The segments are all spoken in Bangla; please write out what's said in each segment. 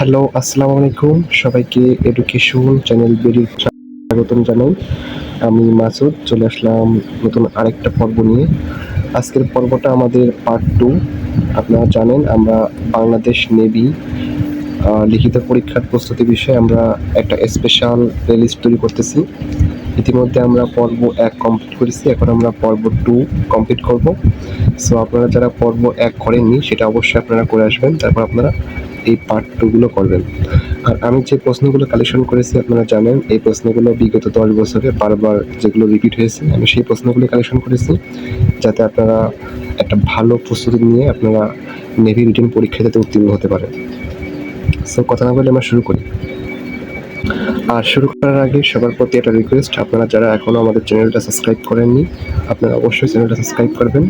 হ্যালো, আসসালামু আলাইকুম। সবাইকে এডুকেশন চ্যানেল বেরির স্বাগতম জানাই। আমি মাসুদ, চলে আসলাম নতুন আরেকটা পর্ব নিয়ে। আজকের পর্বটা আমাদের পার্ট টু আপনারা জানেন, আমরা বাংলাদেশ নেভি লিখিত পরীক্ষার প্রস্তুতি বিষয়ে আমরা একটা স্পেশাল প্লেলিস্ট তৈরি করতেছি। ইতিমধ্যে আমরা পর্ব এক কমপ্লিট করেছি, এখন আমরা পর্ব টু কমপ্লিট করব। সো আপনারা যারা পর্ব এক করেননি, সেটা অবশ্যই আপনারা করে আসবেন। তারপর আপনারা এই পার্ট টুগুলো করবেন। আর আমি যে প্রশ্নগুলো কালেকশন করেছি, আপনারা জানেন, এই প্রশ্নগুলো বিগত দশ বছরে বারবার যেগুলো রিপিট হয়েছে, আমি সেই প্রশ্নগুলো কালেকশন করেছি যাতে আপনারা একটা ভালো প্রস্তুতি নিয়ে আপনারা নেভি রিটেন পরীক্ষা যাতে উত্তীর্ণ হতে পারেন। সো কথা না বলে আমরা শুরু করি। আর শুরু করার আগে সবার প্রতি একটা রিকোয়েস্ট আপনারা যারা এখনও আমাদের চ্যানেলটা সাবস্ক্রাইব করেননি, আপনারা অবশ্যই চ্যানেলটা সাবস্ক্রাইব করবেন,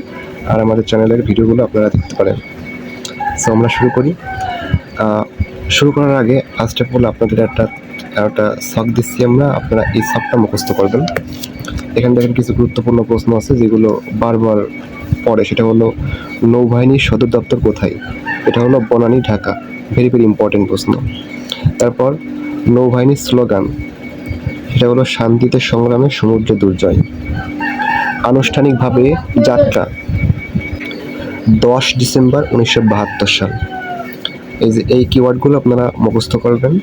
আর আমাদের চ্যানেলের ভিডিওগুলো আপনারা দেখতে পারেন। সো আমরা শুরু করি। শুরু করার আগে ফার্স্ট অফ অল আপনাদের একটা একটা শখ দিচ্ছি আমরা। আপনারা এই শখটা মুখস্থ করবেন। এখানে দেখেন কিছু গুরুত্বপূর্ণ প্রশ্ন আছে, যেগুলো বারবার পড়ে। সেটা হলো নৌবাহিনীর সদর দপ্তর কোথায়? এটা হলো Banani, Dhaka. Very very important প্রশ্ন। তারপর নৌবাহিনীর স্লোগান। সেটা হলো, শান্তিতে সংগ্রামে সমুদ্র দুর্জয়। আনুষ্ঠানিকভাবে যাত্রা। দশ ডিসেম্বর উনিশশো বাহাত্তর সাল। এই যে এই কিওয়ার্ডগুলো আপনারা মুখস্থ করবেন।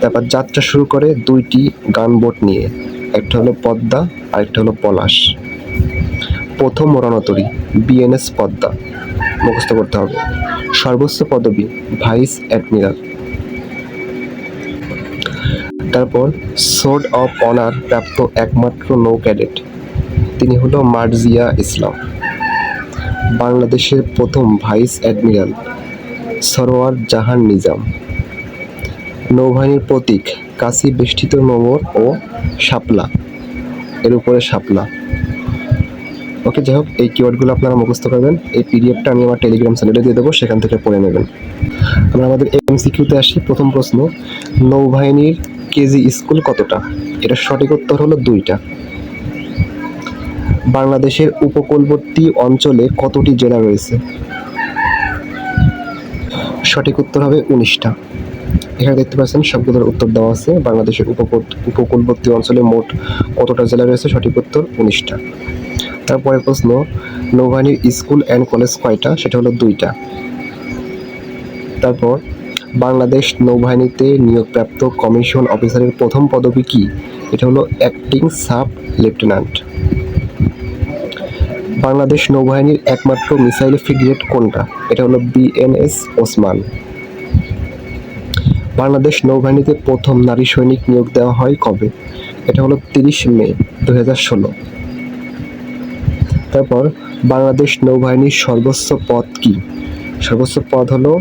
তারপর যাত্রা শুরু করে দুইটি গানবোট নিয়ে। একটা হলো পদ্মা, আরেকটা হলো পলাশ। প্রথম রণতরী বিএনএস পদ্মা। মুখস্থ করতে হবে। সর্বোচ্চ পদবী, ভাইস অ্যাডমিরাল। তারপর সোর্ড অফ অনার প্রাপ্ত একমাত্র নৌ ক্যাডেট, তিনি হলো মার্জিয়া ইসলাম। বাংলাদেশের প্রথম ভাইস অ্যাডমিরাল। সরোয়ার জাহান নিজাম। নৌবাহিনীর প্রতীক কাশি বেষ্টিত নোঙর ও শাপলা। এর উপরে শাপলা। ওকে, যাই হোক, এই কিওয়ার্ডগুলো আপনারা মুখস্থ করবেন। এই পিডিএফটা আমি আমার টেলিগ্রাম চ্যানেলে দিয়ে দেবো, সেখান থেকে পড়ে নেবেন। আমরা আমাদের এমসিকিউতে আসি। প্রথম প্রশ্ন, নৌবাহিনীর কেজি স্কুল কতটা? এটা সঠিক উত্তর হলো দুইটা। বাংলাদেশের উপকূলবর্তী অঞ্চলে কতটি জেলা রয়েছে? সঠিক উত্তর হবে উনিশটা। এখানে দেখতে পাচ্ছেন, সবগুলোর উত্তর দেওয়া আছে। বাংলাদেশের উপকূল উপকূলবর্তী অঞ্চলে মোট কতটা জেলা রয়েছে? সঠিক উত্তর উনিশটা। তারপরে প্রশ্ন, নৌবাহিনীর স্কুল অ্যান্ড কলেজ কয়টা? সেটা হলো দুইটা। তারপর, বাংলাদেশ নৌবাহিনীতে নিয়োগপ্রাপ্ত কমিশন অফিসারের প্রথম পদবি কি? এটা হলো অ্যাক্টিং সাব লেফটেন্যান্ট বাংলাদেশ নৌবাহিনীর একমাত্র মিসাইল ফ্রিগেট কোনটা? এটা হলো বিএনএস ওসমান। বাংলাদেশ নৌবাহিনীতে প্রথম নারী সৈনিক নিয়োগ দেওয়া হয় কবে? এটা হলো তিরিশ মে দু ষোলো। তারপর, বাংলাদেশ নৌবাহিনীর সর্বোচ্চ পদ কি? সর্বোচ্চ পদ হলো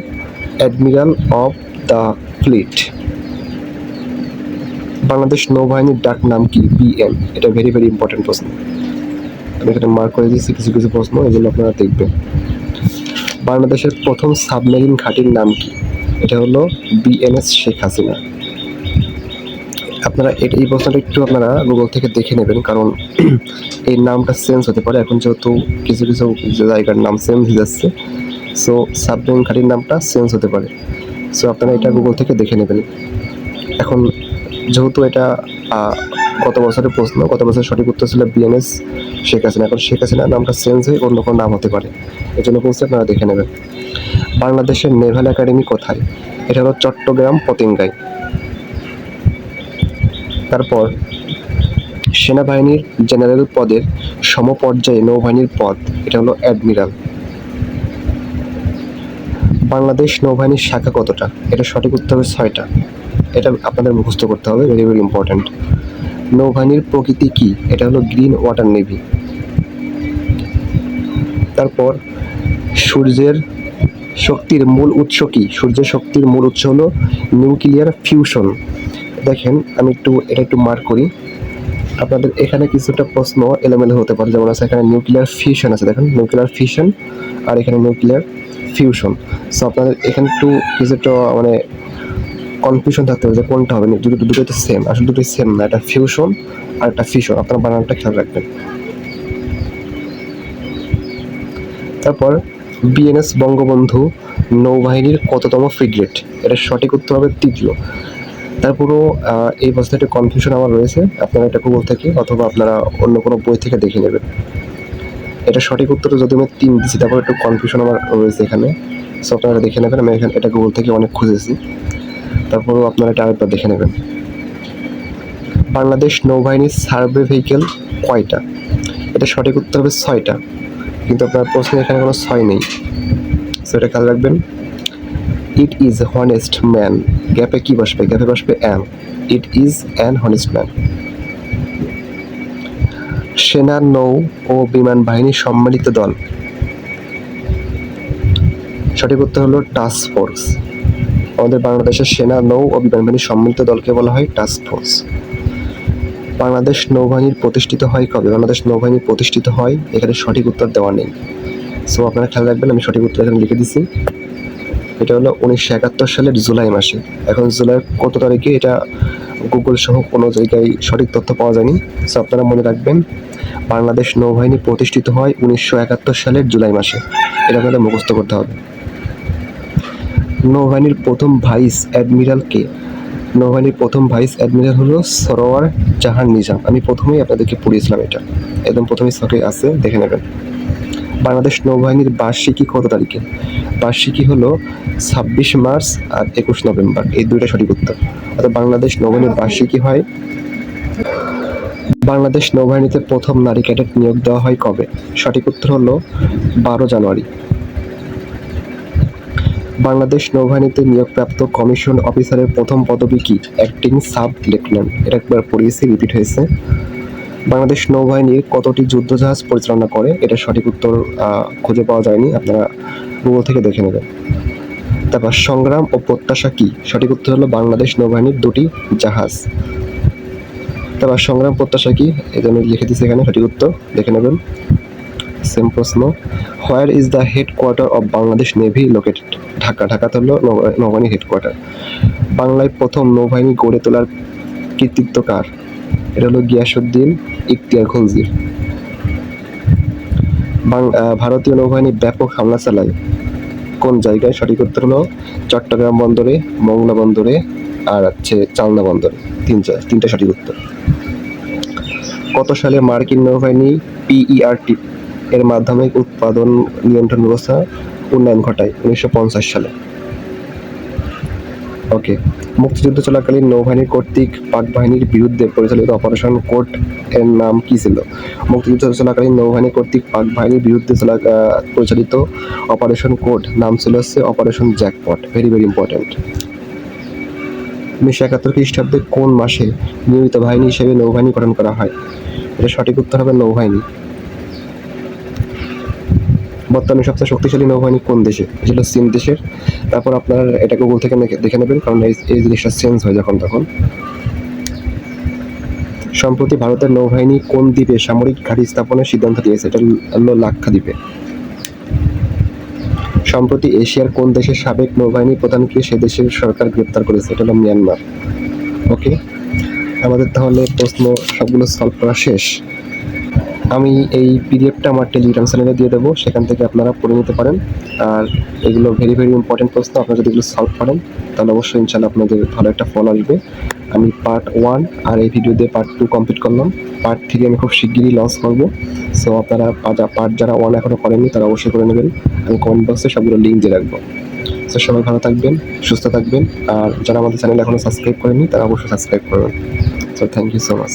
admiral of the fleet. Bangladesh নৌবাহিনীর ডাক নাম কি? বিএম। এটা ভেরি ভেরি ইম্পর্টেন্ট প্রশ্ন। আমি এখানে মার্ক করে দিয়েছি, কিছু কিছু প্রশ্ন, এগুলো আপনারা দেখবেন। বাংলাদেশের প্রথম সাবমেরিন ঘাঁটির নাম কি? এটা হলো বিএনএস শেখ হাসিনা। আপনারা এই প্রশ্নটা একটু আপনারা গুগল থেকে দেখে নেবেন, কারণ এই নামটা চেঞ্জ হতে পারে। এখন যেহেতু কিছু কিছু জায়গার নাম চেঞ্জ হয়ে যাচ্ছে সো সাবমেরিন ঘাঁটির নামটা চেঞ্জ হতে পারে। সো আপনারা এটা গুগল থেকে দেখে নেবেন। এখন যেহেতু এটা গত বছরের প্রশ্ন, গত বছর সঠিক উত্তর ছিল বিএনএস শেখ হাসিনা। এখন শেখ হাসিনা নামটা চেঞ্জ হয়ে অন্য কোনো নাম হতে পারে। এই জন্য বলছি আপনারা দেখে নেবেন। বাংলাদেশের নেভাল একাডেমি কোথায়? এটা হলো চট্টগ্রাম পতেঙ্গায়। তারপর, সেনাবাহিনীর জেনারেল পদের সমপর্যায়ে নৌবাহিনীর পদ, এটা হলো অ্যাডমিরাল। বাংলাদেশ নৌবাহিনীর শাখা কতটা? এটা সঠিক উত্তর হবে ছয়টা। এটা আপনাদের মুখস্থ করতে হবে ভেরি ভেরি ইম্পর্ট্যান্ট নৌবাহিনীর প্রকৃতি কি? এটা হলো গ্রিন ওয়াটার নেভি তারপর, সূর্যের শক্তির মূল উৎস কি? সূর্যের শক্তির মূল উৎস হলো নিউক্লিয়ার ফিউশন দেখেন, আমি একটু, এটা একটু মার্ক করি। আপনাদের এখানে কিছুটা প্রশ্ন এলোমেলো হতে পারে, যেমন আছে এখানে নিউক্লিয়ার ফিউশন আছে। দেখেন নিউক্লিয়ার ফিউশন আর এখানে নিউক্লিয়ার ফিউশন সো আপনাদের এখানে একটু কিছুটা মানে কনফিউশন থাকতে হবে যে কোনটা হবে। না দুটো দুটোই তো সেম আসলে দুটোই সেম না এটা ফিউশন আর একটা ফিশন আপনারা বানানটা খেয়াল রাখবেন। তারপর বিএনএস বঙ্গবন্ধু নৌবাহিনীর কততম ফ্রিগেট এটা সঠিক উত্তর হবে তৃতীয় তারপরও এই প্রশ্নে একটা কনফিউশন আমার রয়েছে। আপনারা এটা গুগল থেকে অথবা আপনারা অন্য কোনো বই থেকে দেখে নেবেন। এটা সঠিক উত্তর যদি আমি তিন দিচ্ছি তারপর একটু কনফিউশন আমার রয়েছে এখানে। সো আপনারা দেখে নেবেন। আমি এখানে এটা গুগল থেকে অনেক খুঁজেছি। তারপরও আপনারা এটা আরেকবার দেখে নেবেন। বাংলাদেশ নৌবাহিনীর সার্ভে ভেহিকেল কয়টা? এটা সঠিক উত্তর হবে ছয়টা। কিন্তু আপনার প্রশ্নে এখানে কোনো ছয় নেই। সো এটা খেয়াল রাখবেন। ইট ইজ হনেস্ট ম্যান গ্যাপে কি বসবে? গ্যাপে বসবে an it is an honest man সেনা, নৌ ও বিমান বাহিনী সম্মিলিত দল। সঠিক উত্তর হলো টাস্ক ফোর্স আমাদের বাংলাদেশের সেনা, নৌ ও বিমান বাহিনীর সম্মিলিত দলকে বলা হয় টাস্ক ফোর্স বাংলাদেশ নৌবাহিনীর প্রতিষ্ঠিত হয় কবে? বাংলাদেশ নৌবাহিনী প্রতিষ্ঠিত হয়, এখানে সঠিক উত্তর দেওয়া নেই। সো আপনারা খেয়াল রাখবেন, আমি সঠিক উত্তর এখানে লিখে দিছি। এটা হলো উনিশশো একাত্তর সালের জুলাই মাসে। এখন জুলাই কত তারিখে এটা গুগল সহ কোনো জায়গায় সঠিক তথ্য পাওয়া যায়নি। সো আপনারা মনে রাখবেন, বাংলাদেশ নৌবাহিনী প্রতিষ্ঠিত হয় উনিশশো একাত্তর সালের জুলাই মাসে। এটা আপনাদের মুখস্থ করতে হবে। নৌবাহিনীর প্রথম ভাইস অ্যাডমিরাল কে? নৌবাহিনীর প্রথম ভাইস অ্যাডমিরাল হলো সরোয়ার জাহান নিজাম। আমি প্রথমেই আপনাদেরকে পড়িয়েছিলাম এটা। একদম প্রথমেই সকে আছে, দেখে নেবেন। বাংলাদেশ নৌবাহিনীর বার্ষিকী কত তারিখে? বার্ষিকী হলো ছাব্বিশ মার্চ আর একুশ নভেম্বর। এই দুইটা সঠিক উত্তর। অর্থাৎ বাংলাদেশ নৌবাহিনীর বার্ষিকী হয়। বাংলাদেশ নৌবাহিনীতে প্রথম নারী ক্যাডেট নিয়োগ দেওয়া হয় কবে? সঠিক উত্তর হলো বারো জানুয়ারি। বাংলাদেশ নৌবাহিনীতে নিয়োগপ্রাপ্ত কমিশন অফিসারের প্রথম পদবি কি? Acting sub lieutenant. এটা একবার পড়িয়েছি রিপিট হয়েছে। বাংলাদেশ নৌবাহিনীর কতটি যুদ্ধজাহাজ পরিচালনা করে? এটা সঠিক উত্তর খুঁজে পাওয়া যায়নি। আপনারা গুগল থেকে দেখে নেবেন। তারপর সংগ্রাম ও প্রত্যাশা কি? সঠিক উত্তর হলো বাংলাদেশ নৌবাহিনীর দুটি জাহাজ। তারপর সংগ্রাম প্রত্যাশা কি? এই জন্য লিখে দিচ্ছি এখানে সঠিক উত্তর। দেখে নেবেন। সেম প্রশ্ন where is the headquarter of Bangladesh navy located Dhaka ঢাকাতে হলো নৌ- নৌবাহিনীর হেডকোয়ার্টার বাংলায় প্রথম নৌবাহিনী গড়ে তোলার কৃতিত্ব কার? এটা হলো গিয়াসুদ্দিন ইখতিয়ার খলজির ভারতীয় নৌবাহিনী ব্যাপক হামলা চালায়। কোন জায়গায়? সঠিক উত্তর হলো চট্টগ্রাম বন্দরে, মংলা বন্দরে, আর হচ্ছে চালনা বন্দরে। তিন তিনটা সঠিক উত্তর। কত সালে মার্কিন নৌবাহিনী পিইআরটি এর মাধ্যমে উৎপাদন নিয়ন্ত্রণ ব্যবস্থা উন্নয়ন ঘটায় উনিশশো পঞ্চাশ সালে। ওকে মুক্তিযুদ্ধ চলাকালীন নৌবাহিনী কর্তৃক পাক বাহিনীর বিরুদ্ধে পরিচালিত অপারেশন কোর্ট এর নাম কি ছিল? মুক্তিযুদ্ধ চলাকালীন নৌবাহিনী কর্তৃক পাক বাহিনীর বিরুদ্ধে চলা পরিচালিত অপারেশন কোর্ট নাম ছিল হচ্ছে operation jackpot very very important উনিশশো একাত্তর খ্রিস্টাব্দে কোন মাসে নিয়মিত বাহিনী হিসেবে নৌবাহিনী গঠন করা হয়? এটা সঠিক উত্তর হবে নৌবাহিনী। বর্তমানে সবচেয়ে শক্তিশালী নৌবাহিনী কোন দেশে? ছিল চীন দেশের। তারপর আপনার এটা গুগল থেকে দেখে- নেবেন, কারণ এই এই জিনিসটা চেঞ্জ হয় যখন তখন। সম্প্রতি ভারতের নৌবাহিনী কোন দ্বীপে সামরিক ঘাঁটি স্থাপনের সিদ্ধান্ত নিয়েছে? এটা হলো লাক্ষাদ্বীপে সম্প্রতি এশিয়ার কোন দেশের সাবেক নৌবাহিনী প্রধানকে সে দেশের সরকার গ্রেপ্তার করেছে? এটা হলো মিয়ানমার। ওকে আমাদের তাহলে প্রশ্ন সবগুলো সলভ করা শেষ। আমি এই পিডিএফটা আমার টেলিগ্রাম চ্যানেলে দিয়ে দেবো, সেখান থেকে আপনারা পড়ে নিতে পারেন। আর এগুলো ভেরি ভেরি ইম্পর্টেন্ট প্রশ্ন, আপনারা যদি এগুলো সলভ করেন, তাহলে অবশ্যই ইনশাল্লাহ আপনাদের ভালো একটা ফল আসবে। আমি পার্ট ওয়ান আর এই ভিডিও দিয়ে পার্ট টু কমপ্লিট করলাম। পার্ট থ্রি আমি খুব শিগগিরই লঞ্চ করব। সো আপনারা পার্ট যারা ওয়ান এখনও করেননি, তারা অবশ্যই করে নেবেন। আমি কমেন্ট বক্সে সবগুলো লিঙ্ক দিয়ে রাখব। তো সবাই ভালো থাকবেন, সুস্থ থাকবেন। আর যারা আমাদের চ্যানেল এখনও সাবস্ক্রাইব করেনি তারা অবশ্যই সাবস্ক্রাইব করবেন। So thank you so much